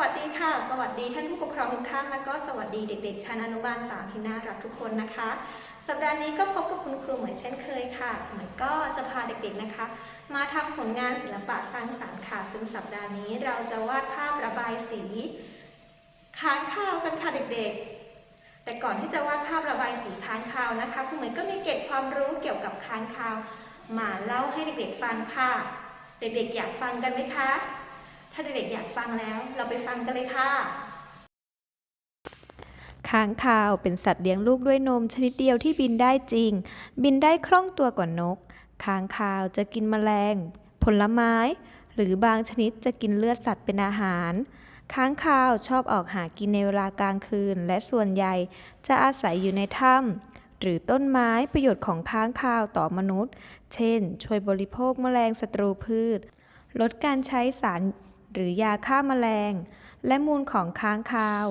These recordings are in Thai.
วัสดีค่ะ สวัสดีท่านผู้ปกครองทุกท่าน และก็สวัสดีเด็กๆ ชั้นอนุบาลสามที่น่ารักทุกคนนะคะ สัปดาห์นี้ก็พบกับคุณครูเหมือนเช่นเคยค่ะเหมือนก็จะพาเด็กๆนะคะ มาทำผลงานศิลปะสร้างสรรค์ค่ะ ซึ่งสัปดาห์นี้เราจะวาดภาพระบายสีค้างคาวกันค่ะเด็กๆ แต่ก่อนที่จะวาดภาพระบายสีค้างคาวนะคะคุณเหมือนก็มีเกร็ดความรู้เกี่ยวกับค้างคาว มาเล่าให้เด็กๆฟังค่ะ เด็กๆอยากฟังกันไหมคะ ถ้าเด็กๆอยากฟังแล้ว เราไปฟังกันเลยค่ะค้างคาวเป็นสัตว์เลี้ยงลูกด้วยนมชนิดเดียวที่บินได้จริง บินได้คล่องตัวกว่านก ค้างคาวจะกินแมลง ผลไม้ หรือบางชนิดจะกินเลือดสัตว์เป็นอาหาร ค้างคาวชอบออกหากินในเวลากลางคืน และส่วนใหญ่จะอาศัยอยู่ในถ้ำหรือต้นไม้ประโยชน์ของค้างคาวต่อมนุษย์ เช่น ช่วยบริโภคแมลงศัตรูพืช ลดการใช้สาร หรือยาฆ่าแมลง และมูลของค้างคาว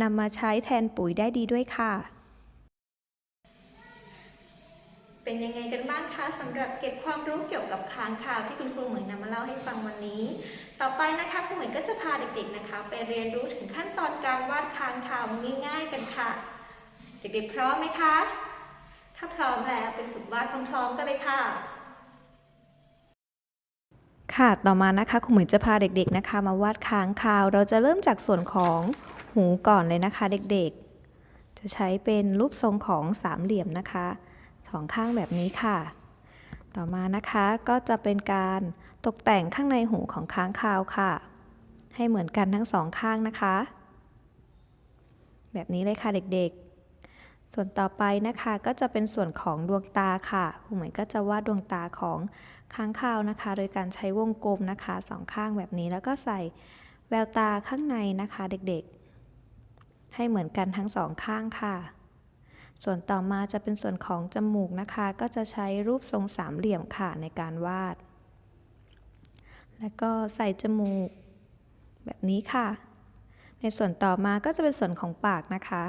นำมาใช้แทนปุ๋ยได้ดีด้วยค่ะ เป็นยังไงกันบ้างคะสำหรับเก็บความรู้เกี่ยวกับค้างคาวที่คุณครูเหมือนนำมาเล่าให้ฟังวันนี้ ต่อไปนะคะครูเหมือนก็จะพาเด็กๆนะคะ ไปเรียนรู้ถึงขั้นตอนการวาดค้างคาวง่ายๆกันค่ะ เด็กๆพร้อมไหมคะ ถ้าพร้อมแล้วไปฝึกวาดพร้อมๆกันเลยค่ะ ค่ะต่อมานะคะคุณหมวยจะพาเด็กๆนะคะ มาวาดค้างคาว เราจะเริ่มจากส่วนของหูก่อนเลยนะคะ เด็กๆ จะใช้เป็นรูปทรงของสามเหลี่ยมนะคะสองข้างแบบนี้ค่ะ ต่อมานะคะก็จะเป็นการตกแต่งข้างในหูของค้างคาวค่ะ ให้เหมือนกันทั้งสองข้างนะคะ แบบนี้เลยค่ะเด็กๆ ส่วนต่อไปนะคะก็จะเป็นส่วนของดวงตาค่ะคุณหมวยก็จะวาดดวงตาของค้างคาวนะคะ โดยการใช้วงกลมนะคะสองข้างแบบนี้แล้วก็ใส่แววตาข้างในนะคะเด็กๆ ให้เหมือนกันทั้งสองข้างค่ะ ส่วนต่อมาจะเป็นส่วนของจมูกนะคะ ก็จะใช้รูปทรงสามเหลี่ยมค่ะในการวาด แล้วก็ใส่จมูกแบบนี้ค่ะ ในส่วนต่อมาก็จะเป็นส่วนของปากนะคะ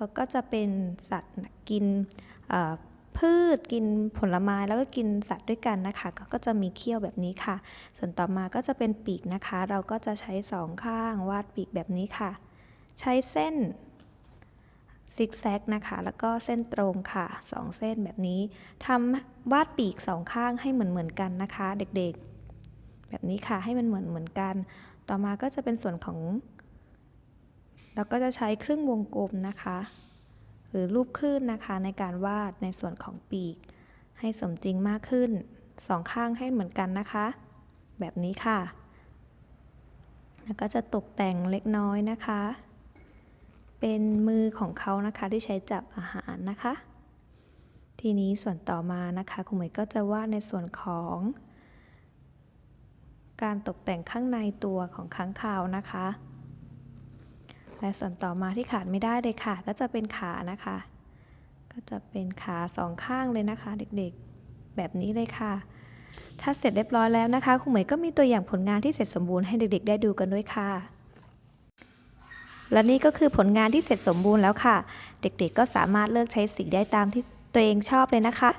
เขาก็จะเป็นสัตว์กินพืชกินผลไม้แล้วก็กินสัตว์ด้วยกันนะคะ ก็จะมีเขี้ยวแบบนี้ค่ะ ส่วนต่อมาก็จะเป็นปีกนะคะ เราก็จะใช้สองข้างวาดปีกแบบนี้ค่ะ ใช้เส้นซิกแซกนะคะ แล้วก็เส้นตรงค่ะสองเส้นแบบนี้ทำวาดปีกสองข้างให้เหมือนเหมือนกันนะคะ เด็กๆ แบบนี้ค่ะให้มันเหมือนเหมือนกัน ต่อมาก็จะเป็นส่วนของ เราก็จะใช้ครึ่งวงกลมนะคะ หรือรูปคลื่นนะคะในการวาดในส่วนของปีก ให้สมจริงมากขึ้นสองข้างให้เหมือนกันนะคะ แบบนี้ค่ะ แล้วก็จะตกแต่งเล็กน้อยนะคะ เป็นมือของเขานะคะที่ใช้จับอาหารนะคะ ทีนี้ส่วนต่อมานะคะคุณหมวยก็จะวาดในส่วนของการตกแต่งข้างในตัวของค้างคาวนะคะ และส่วนต่อมาที่ขาดไม่ได้เลยค่ะ ก็จะเป็นขานะคะ ก็จะเป็นขาสองข้างเลยนะคะ เด็กๆ แบบนี้เลยค่ะ ถ้าเสร็จเรียบร้อยแล้วนะคะครูเหมยก็มีตัวอย่างผลงานที่เสร็จสมบูรณ์ให้เด็กๆ ได้ดูกันด้วยค่ะ และนี่ก็คือผลงานที่เสร็จสมบูรณ์แล้วค่ะ เด็กๆ ก็สามารถเลือกใช้สีได้ตามที่ตัวเองชอบเลยนะคะ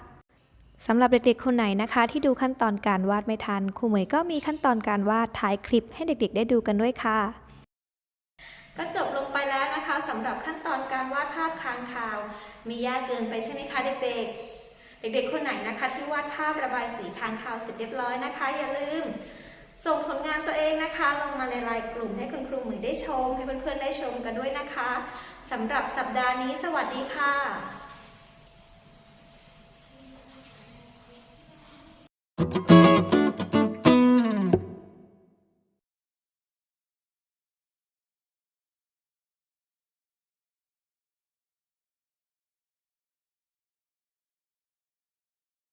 สำหรับเด็กๆ คนไหนนะคะ ที่ดูขั้นตอนการวาดไม่ทันครูเหมยก็มีขั้นตอนการวาดท้ายคลิปให้เด็กๆ ได้ดูกันด้วยค่ะ ก็จบลงไปแล้วนะคะสำหรับขั้นตอนการวาดภาพค้างคาว มียากเกินไปใช่ไหมคะเด็กๆ เด็กๆ คนไหนนะคะ ที่วาดภาพระบายสีค้างคาวเสร็จเรียบร้อยนะคะ อย่าลืม ส่งผลงานตัวเองนะคะ ลงมาในไลน์กลุ่มให้คุณครูเหมือนได้ชม ให้เพื่อนๆได้ชมกันด้วยนะคะสำหรับสัปดาห์นี้สวัสดีค่ะ